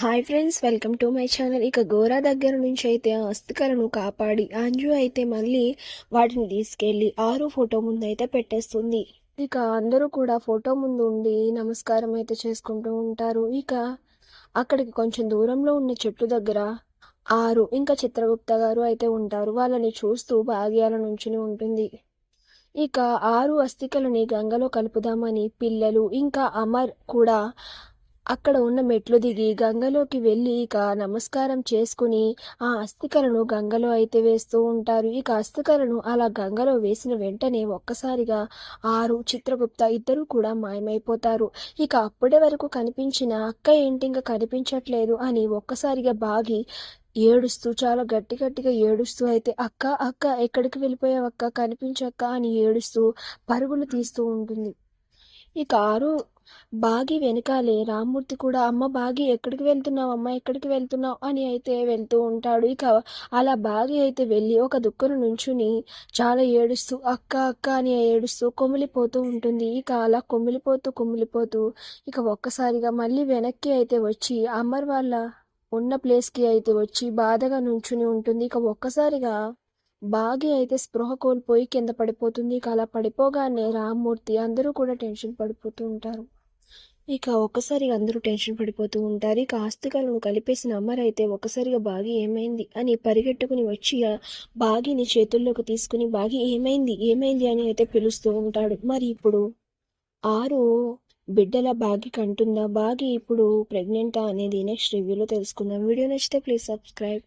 Hi friends welcome to my channel ఇక గోరా దగ్గర నుంచి అయితే ఆ అస్థికలను కాపాడి అంజు అయితే మళ్ళీ వాటిని తీసుకెళ్ళి ఆరు ఫోటో ముందు అయితే పెట్టేస్తుంది. ఇక అందరూ కూడా ఫోటో ముందు ఉండి నమస్కారం అయితే చేసుకుంటూ ఉంటారు. ఇక అక్కడికి కొంచెం దూరంలో ఉన్న చెట్టు దగ్గర ఆరు ఇంకా చిత్రగుప్త గారు అయితే ఉంటారు. వాళ్ళని చూస్తూ భాగ్యాల నుంచి ఉంటుంది. ఇక ఆరు అస్థికలని గంగలో కలుపుదామని పిల్లలు ఇంకా అమర్ కూడా అక్కడ ఉన్న మెట్లు దిగి గంగలోకి వెళ్ళి ఇక నమస్కారం చేసుకుని ఆ అస్థికలను గంగలో అయితే వేస్తూ ఉంటారు. ఇక అస్థికలను అలా గంగలో వేసిన వెంటనే ఒక్కసారిగా ఆరు చిత్రగుప్త ఇద్దరు కూడా మాయమైపోతారు. ఇక అప్పటి వరకు కనిపించిన అక్క ఏంటి ఇంకా కనిపించట్లేదు అని ఒక్కసారిగా బాగి ఏడుస్తూ చాలా గట్టి గట్టిగా ఏడుస్తూ అయితే అక్క అక్క ఎక్కడికి వెళ్ళిపోయావు అక్క? కనిపించక్క అని ఏడుస్తూ పరుగులు తీస్తూ ఉంటుంది. ఇక ఆరు బాగి వెనకాలే రామ్మూర్తి కూడా అమ్మ బాగి ఎక్కడికి వెళ్తున్నావు? అమ్మ ఎక్కడికి వెళ్తున్నావు? అని అయితే వెళ్తూ ఉంటాడు. ఇక అలా బాగి అయితే వెళ్ళి ఒక దుక్కను నుంచుని చాలా ఏడుస్తూ అక్క అక్క అని ఏడుస్తూ కొమిలిపోతూ ఉంటుంది. ఇక అలా కొమిలిపోతూ కొమిలిపోతూ ఇక ఒక్కసారిగా మళ్ళీ వెనక్కి అయితే వచ్చి అమ్మర్ వాళ్ళ ఉన్న ప్లేస్కి అయితే వచ్చి బాధగా నుంచుని ఉంటుంది. ఇక ఒక్కసారిగా బాగి అయితే స్పృహ కోల్పోయి కింద పడిపోతుంది. ఇక అలా పడిపోగానే రామ్మూర్తి అందరూ కూడా టెన్షన్ పడిపోతూ ఉంటారు. ఇక ఒక్కసారిగా అందరూ టెన్షన్ పడిపోతూ ఉంటారు. ఇక ఆస్తికలను కలిపేసిన అమరైతే ఒక్కసారిగా బాగి ఏమైంది అని పరిగెట్టుకుని వచ్చి బాగిని చేతుల్లోకి తీసుకుని బాగి ఏమైంది? ఏమైంది? అని అయితే పిలుస్తూ ఉంటాడు. మరి ఇప్పుడు ఆరు బిడ్డల బాగి కంటుందా బాగి ఇప్పుడు ప్రెగ్నెంటా అనేది నెక్స్ట్ రివ్యూలో తెలుసుకుందాం. వీడియో నచ్చితే ప్లీజ్ సబ్స్క్రైబ్.